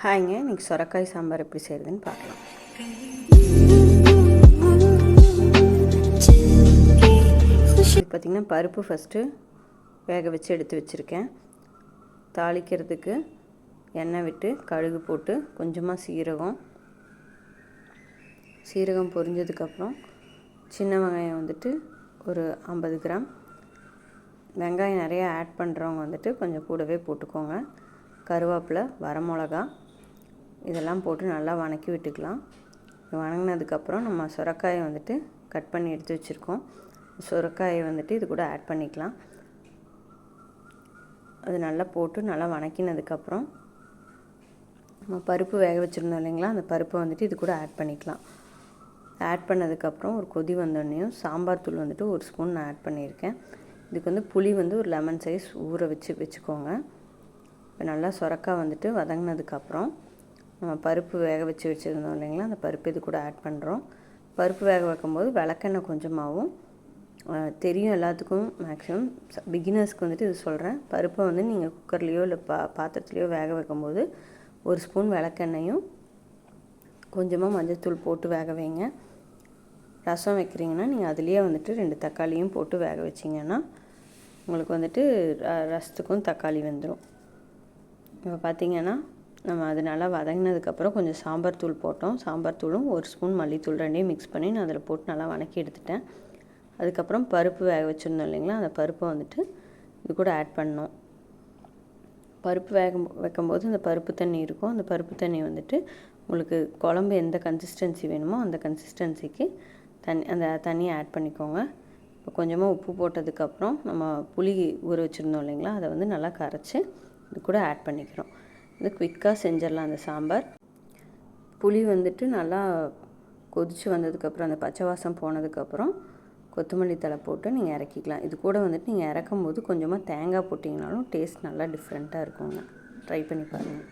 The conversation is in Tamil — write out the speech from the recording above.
ஹாய்ங்க இன்றைக்கி சொரக்காய் சாம்பார் எப்படி செய்கிறதுன்னு பார்க்கலாம். பார்த்திங்கன்னா பருப்பு ஃபஸ்ட்டு வேக வச்சு எடுத்து வச்சுருக்கேன். தாளிக்கிறதுக்கு எண்ணெய் விட்டு கடுகு போட்டு கொஞ்சமாக சீரகம். சீரகம் பொரிஞ்சதுக்கப்புறம் சின்ன வெங்காயம் வந்துட்டு ஒரு ஐம்பது கிராம். வெங்காயம் நிறையா ஆட் பண்ணுறவங்க வந்துட்டு கொஞ்சம் கூடவே போட்டுக்கோங்க. கருவேப்பிலை வரமிளகா இதெல்லாம் போட்டு நல்லா வணக்கி விட்டுக்கலாம். வணங்கினதுக்கப்புறம் நம்ம சுரக்காயை வந்துட்டு கட் பண்ணி எடுத்து வச்சுருக்கோம். சுரக்காயை வந்துட்டு இது கூட ஆட் பண்ணிக்கலாம். அது நல்லா போட்டு நல்லா வணக்கினதுக்கப்புறம் நம்ம பருப்பு வேக வச்சுருந்தோம் இல்லைங்களா? அந்த பருப்பை வந்துட்டு இது கூட ஆட் பண்ணிக்கலாம். ஆட் பண்ணதுக்கப்புறம் ஒரு கொதி வந்தோடனேயும் சாம்பார் தூள் வந்துட்டு ஒரு ஸ்பூன் நான் ஆட் பண்ணியிருக்கேன். இதுக்கு வந்து புளி வந்து ஒரு லெமன் சைஸ் ஊற வச்சு வச்சுக்கோங்க. இப்போ நல்லா சுரக்காய் வந்துட்டு வதங்கினதுக்கப்புறம் நம்ம பருப்பு வேக வச்சு வச்சுருந்தோம் இல்லைங்களா அந்த பருப்பு இது கூட ஆட் பண்ணுறோம் பருப்பு வேக வைக்கும்போது விளக்கெண்ணெய் கொஞ்சமாகவும் தெரியும் எல்லாத்துக்கும் மேக்ஸிமம் பிகினர்ஸ்க்கு வந்துட்டு இது சொல்கிறேன் பருப்பை வந்து நீங்கள் குக்கர்லேயோ இல்லை பா பாத்திரத்துலேயோ வேக வைக்கும்போது ஒரு ஸ்பூன் விளக்கெண்ணையும் கொஞ்சமாக மஞ்சள்தூள் போட்டு வேக வைங்க. ரசம் வைக்கிறீங்கன்னா நீங்கள் அதுலேயே வந்துட்டு ரெண்டு தக்காளியும் போட்டு வேக வச்சிங்கன்னா உங்களுக்கு வந்துட்டு ரசத்துக்கும் தக்காளி வந்துடும் இப்போ பார்த்திங்கன்னா நம்ம அது நல்லா வதங்கினதுக்கப்புறம் கொஞ்சம் சாம்பார் தூள் போட்டோம். சாம்பார் தூளும் ஒரு ஸ்பூன் மல்லித்தூள் ரெண்டையும் மிக்ஸ் பண்ணி நான் அதில் போட்டு நல்லா வணக்கி எடுத்துட்டேன். அதுக்கப்புறம் பருப்பு வேக வச்சுருந்தோம் இல்லைங்களா? அந்த பருப்பை வந்துட்டு இது கூட ஆட் பண்ணோம். பருப்பு வேக வைக்கும்போது அந்த பருப்பு தண்ணி இருக்கும். அந்த பருப்பு தண்ணி வந்துட்டு உங்களுக்கு குழம்பு எந்த கன்சிஸ்டன்சி வேணுமோ அந்த கன்சிஸ்டன்சிக்கு தண்ணி அந்த தண்ணியை ஆட் பண்ணிக்கோங்க. இப்போ கொஞ்சமாக உப்பு போட்டதுக்கப்புறம் நம்ம புளி ஊற வச்சுருந்தோம் இல்லைங்களா? அதை வந்து நல்லா கரைச்சி இது கூட ஆட் பண்ணிக்கிறோம். வந்து குவிக்காக செஞ்சிடலாம் அந்த சாம்பார். புளி வந்துட்டு நல்லா கொதித்து வந்ததுக்கப்புறம் அந்த பச்சை வாசம் போனதுக்கப்புறம் கொத்தமல்லி தலை போட்டு நீங்கள் இறக்கிக்கலாம். இது கூட வந்துட்டு நீங்கள் இறக்கும் போது கொஞ்சமாக தேங்காய் போட்டிங்கனாலும் டேஸ்ட் நல்லா டிஃப்ரெண்ட்டாக இருக்குங்க. ட்ரை பண்ணி பாருங்கள்